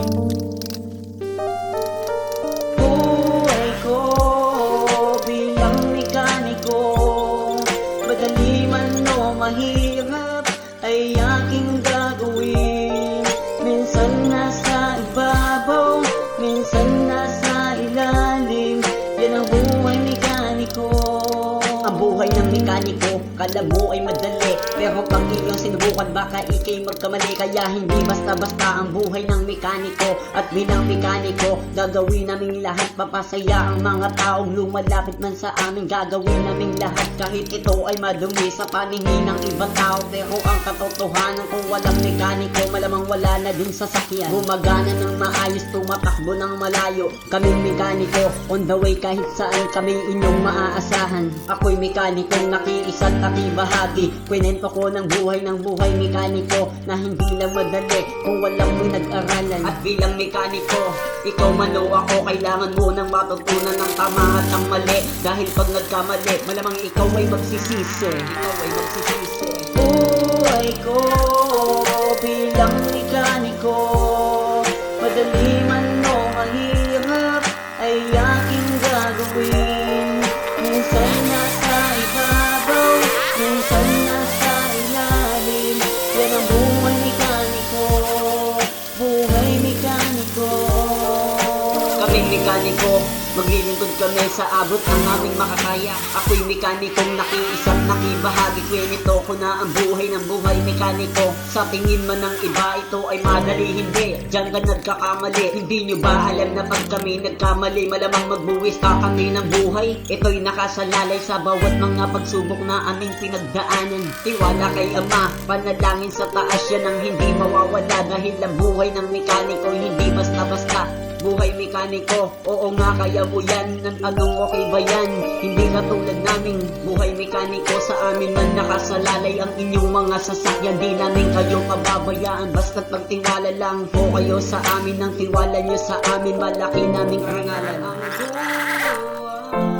Buhay Thank you. Buhay ng mekaniko, kala mo ay madali Pero pag iyong sinubukan baka ikay magkamali. Kaya hindi basta-basta ang buhay ng mekaniko. At bilang mekaniko, gagawin naming lahat. Papasaya ang mga taong lumalapit man sa amin. Gagawin naming lahat kahit ito ay madumi Sa paningin ng ibang tao. Pero ang katotohanan kung walang mekaniko Malamang wala na din sasakyan Gumagana ng maayos, tumatakbo ng malayo. Kaming mekaniko, on the way kahit saan kami inyong maaasahan. Ako'y mekanikong nakiisa at nakibahagi. Kwento ko ng buhay ng buhay mekaniko Na hindi lang madali kung walang may nag-aralan. At bilang mekaniko, ikaw man o ako Kailangan mo nang matutunan ng tama at ang mali. Dahil pag nagkamali, malamang ikaw ay magsisisi. Ikaw ay magsisisi. Buhay ko bilang mekaniko Madali Kaming mekaniko, maglilingkod kami sa abot ng aming makakaya. Ako'y mekanikong nakiisap, nakibahagi Kwenito ko na ang buhay ng buhay mekaniko. Sa tingin man ng iba ito ay madali Hindi, diyan ka nagkakamali Hindi nyo ba alam na pag kami nagkamali Malamang magbuwis ka kami ng buhay? Ito'y nakasalalay sa bawat mga pagsubok na aming pinagdaanan. Tiwala kay Ama, panalangin sa taas yan ang hindi mawawala. Dahil ang buhay ng mekaniko hindi basta-basta Buhay mekaniko, oo nga kaya mo yan. Nang tanong okay ba yan? Hindi katulad naming buhay mekaniko Sa amin man nakasalalay ang inyong mga sasakyan. Di namin kayo pababayaan. Basta't pagtiwala lang po kayo sa amin. Nang tiwala nyo sa amin malaki naming arangalan Ang buhay